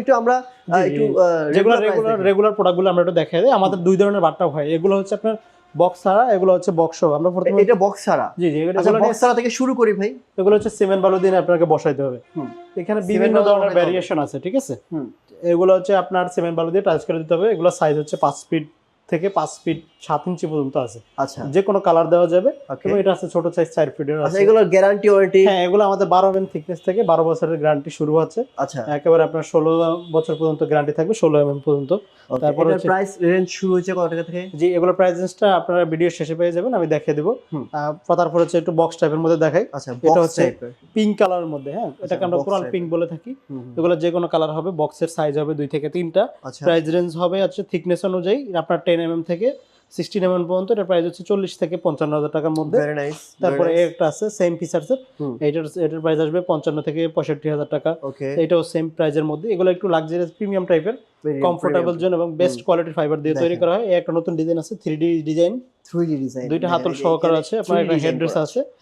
একটু আমরা একটু। যেগুলো রেগুলার রেগুলার প্রোডাক্টগুলো আমরা একটু দেখাই দিই। আমাদের দুই ধরনের বাট্টা হয়। এগুলো হচ্ছে আপনার বক্স ছাড়া এগুলো হচ্ছে বক্স আমরা প্রথমে এটা বক্স ছাড়া? জি জি এগুলো আচ্ছা বক্স ছাড়া থেকে শুরু করি ভাই। এগুলো হচ্ছে সিমেন্ট বালু দিয়ে আপনাকে বসাইতে হবে। এখানে বিভিন্ন ধরনের ভেরিয়েশন ভ্যারিয়েশন আছে ঠিক আছে? এগুলো হচ্ছে আপনার সিমেন্ট বালু দিয়ে টাচ করে দিতে হবে। এগুলো সাইজ হচ্ছে পাঁচ ফিট থেকে পাঁচ ফিট সাত ইঞ্চি পর্যন্ত আছে। আচ্ছা। যে কোনো কালার দেওয়া যাবে এবং এটা আছে ছোট সাইজ চার ফিটের আচ্ছা আছে। এগুলোর গ্যারান্টি ওয়ারেন্টি হ্যাঁ এগুলো আমাদের বারো এম থিকনেস থেকে বারো বছরের গ্যারান্টি শুরু হচ্ছে আচ্ছা। একেবারে আপনার ষোলো বছর পর্যন্ত গ্যারান্টি থাকবে ষোলো এম পর্যন্ত। তারপর প্রাইস রেঞ্জ শুরু হচ্ছে কত টাকা থেকে? জি এগুলো প্রাইসটা আপনারা ভিডিও শেষে পেয়ে যাবেন আমি দেখিয়ে দেবো। তারপর হচ্ছে একটু বক্স টাইপের মধ্যে দেখাই। আচ্ছা এটা হচ্ছে পিঙ্ক কালারের মধ্যে হ্যাঁ এটাকে আমরা কোরাল পিঙ্ক বলে থাকি। এগুলো যে কোনো কালার হবে বক্সের সাইজ হবে দুই থেকে তিনটা। আচ্ছা। প্রাইস রেঞ্জ হবে হচ্ছে থিকনেস অনুযায়ী আপনার টেন এম থেকে সিক্সটিন এমএম পর্যন্ত এটার প্রাইস হচ্ছে চল্লিশ থেকে পঞ্চান্ন হাজার টাকার মধ্যে। তারপরে একটা আছে সেম ফিচার্সের। এটার এটার প্রাইস আসবে পঞ্চান্ন থেকে পঁয়ষট্টি হাজার টাকা। এটাও সেম প্রাইজের মধ্যে। এগুলো একটু লাক্সারিয়াস প্রিমিয়াম টাইপের কমফোর্টেবল জোন এবং বেস্ট কোয়ালিটির ফাইবার দিয়ে তৈরি করা হয়। একটা নতুন ডিজাইন আছে three D design three 3D design দুইটা হাতল সহকারে আছে আপনার একটা হেডড্রেস আছে।